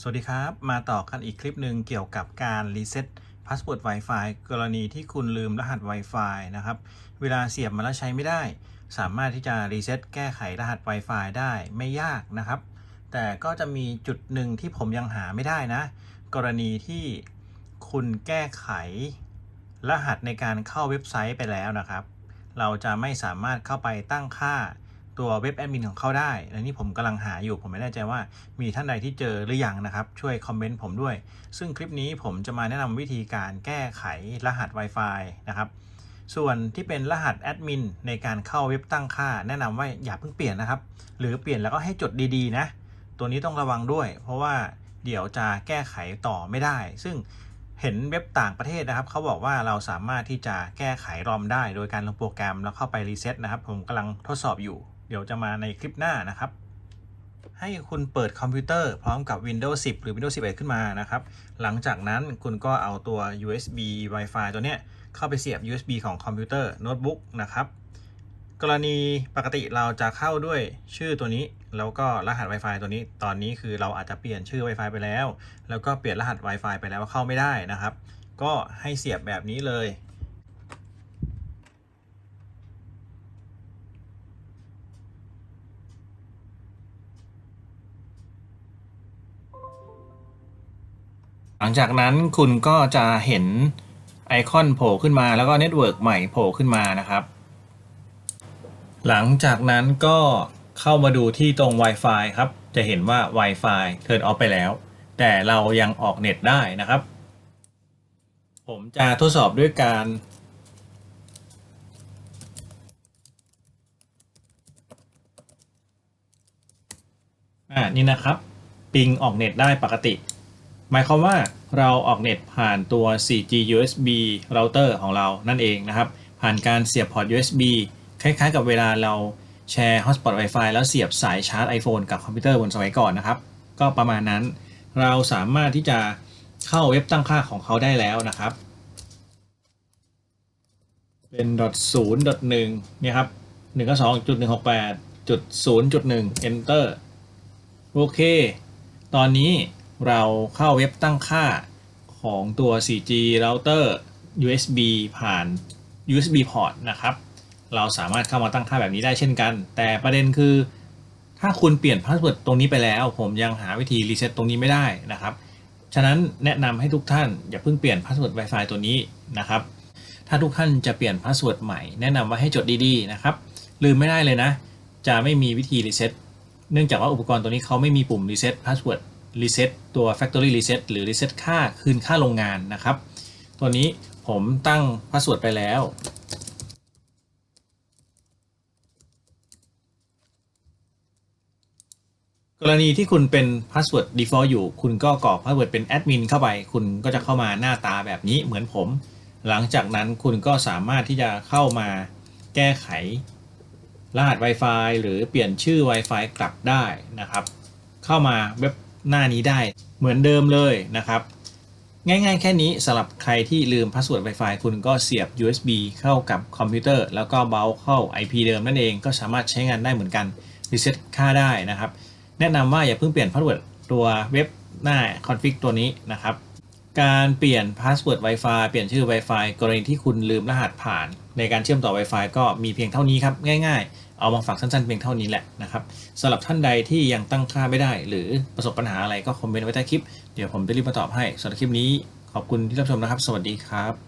สวัสดีครับ มาต่อกันอีกคลิปหนึ่งเกี่ยวกับการรีเซ็ตพาสเวิร์ด Wi-Fi กรณีที่คุณลืมรหัส Wi-Fi นะครับ เวลาเสียบมาแล้วใช้ไม่ได้ สามารถที่จะรีเซ็ตแก้ไขรหัส Wi-Fi ได้ไม่ยากนะครับ แต่ก็จะมีจุดหนึ่งที่ผมยังหาไม่ได้นะ กรณีที่คุณแก้ไขรหัสในการเข้าเว็บไซต์ไปแล้วนะครับ เราจะไม่สามารถเข้าไปตั้งค่า ตัวเว็บแอดมินของเขาได้และนี่ผมกำลังหาอยู่ ผมไม่แน่ใจว่ามีท่านใดที่เจอหรือยังนะครับ ช่วยคอมเมนต์ผมด้วย ซึ่งคลิปนี้ผมจะมาแนะนำวิธีการแก้ไขรหัส Wi-Fi นะครับส่วนที่เป็นรหัสแอดมินในการเข้าเว็บตั้งค่า แนะนำว่าอย่าเพิ่งเปลี่ยนนะครับ หรือเปลี่ยนแล้วก็ให้จดดีๆนะ ตัวนี้ต้องระวังด้วย เพราะว่าเดี๋ยวจะแก้ไขต่อไม่ได้ ซึ่งเห็นเว็บต่างประเทศนะครับ เขาบอกว่าเราสามารถที่จะแก้ไขรอมได้ โดยการลงโปรแกรมแล้วเข้าไปรีเซ็ตนะครับ ผมกำลังทดสอบอยู่ เดี๋ยวจะมาในคลิปหน้านะครับ ให้คุณเปิดคอมพิวเตอร์พร้อมกับ Windows 10 หรือ Windows 11 ขึ้นมานะครับ หลังจากนั้นคุณก็เอาตัว USB Wi-Fi ตัวเนี้ยเข้าไปเสียบ USB ของคอมพิวเตอร์โน้ตบุ๊กนะครับ กรณีปกติเราจะเข้าด้วยชื่อตัวนี้ แล้วก็รหัส Wi-Fi ตัวนี้ ตอนนี้คือเราอาจจะเปลี่ยนชื่อ Wi-Fi ไปแล้ว แล้วก็เปลี่ยนรหัส Wi-Fi ไปแล้วว่าเข้าไม่ได้นะครับ ก็ให้เสียบแบบนี้เลย หลังจากนั้นคุณก็จะเห็นไอคอนโผล่ขึ้นมาแล้วก็เน็ตเวิร์กใหม่โผล่ขึ้นมานะครับ หลังจากนั้นก็เข้ามาดูที่ตรง Wi-Fi ครับ จะเห็นว่า Wi-Fi turn off ไปแล้ว แต่เรายังออกเน็ตได้นะครับ ผมจะทดสอบด้วยการ อ่า นี่นะครับ ปิงออกเน็ตได้ปกติ หมายความว่าเราออกเน็ตผ่านตัว 4G USB router ของเรานั่นเองนะครับ ผ่านการเสียบพอร์ต USB คล้ายๆ กับเวลาเราแชร์ hotspot Wi-Fi แล้วเสียบสายชาร์จ iPhone กับคอมพิวเตอร์บนสมัยก่อนนะครับ ก็ประมาณนั้น เราสามารถที่จะเข้าเว็บตั้งค่าของเขาได้แล้วนะครับ เป็น .0.1 เนี่ยครับ1ก็2.168.0.1 enter โอเค ตอนนี้ เราเข้าเว็บตั้งค่าของตัว 4G router USB ผ่าน USB port นะครับ เราสามารถเข้ามาตั้งค่าแบบนี้ได้เช่นกัน แต่ประเด็นคือ ถ้าคุณเปลี่ยนพาสเวิร์ดตรงนี้ไปแล้ว ผมยังหาวิธีรีเซ็ตตรงนี้ไม่ได้นะครับ ฉะนั้นแนะนำให้ทุกท่านอย่าเพิ่งเปลี่ยนพาสเวิร์ด Wi-Fi ตัวนี้นะครับ ถ้าทุกท่านจะเปลี่ยนพาสเวิร์ดใหม่ แนะนำว่าให้จดดีๆนะครับ ลืมไม่ได้เลยนะ จะไม่มีวิธีรีเซ็ตเนื่องจากว่าอุปกรณ์ตัวนี้เขาไม่มีปุ่ม reset password reset ตัว รีเซ็ตตัว factory reset หรือ reset ค่าคืนค่าโรงงานนะครับ ตัวนี้ผมตั้ง password ไปแล้ว กรณีที่คุณเป็น password default อยู่ คุณก็กรอก password เป็น admin เข้าไป คุณก็จะเข้ามาหน้าตาแบบนี้เหมือนผม หลังจากนั้นคุณก็สามารถที่จะเข้ามาแก้ไขรหัส Wi-Fi หรือเปลี่ยนชื่อ Wi-Fi กลับได้นะครับ เข้ามาเว็บ หน้านี้ได้เหมือนเดิมเลยนะครับ ง่ายๆ แค่นี้สำหรับใครที่ลืมพาสเวิร์ด Wi-Fi คุณก็เสียบ USB เข้ากับคอมพิวเตอร์ แล้วก็เบราว์เข้า IP เดิมนั่นเองก็สามารถใช้งานได้เหมือนกันรีเซ็ตค่าได้นะครับ แนะนำว่าอย่าเพิ่งเปลี่ยนพาสเวิร์ดตัวเว็บหน้าคอนฟิกตัวนี้นะครับ การเปลี่ยนพาสเวิร์ด Wi-Fi เปลี่ยนชื่อ Wi-Fi กรณีที่คุณลืมรหัสผ่าน ในการเชื่อมต่อ Wi-Fi ก็มีเพียงเท่านี้ครับ ง่ายๆ เอามาฝากสั้นๆ เพียงเท่านี้แหละนะครับสำหรับท่านใดที่ยังตั้งค่าไม่ได้ หรือประสบปัญหาอะไรก็คอมเมนต์ไว้ใต้คลิป เดี๋ยวผมจะรีบมาตอบให้สำหรับคลิปนี้ขอบคุณที่รับชมนะครับ สวัสดีครับ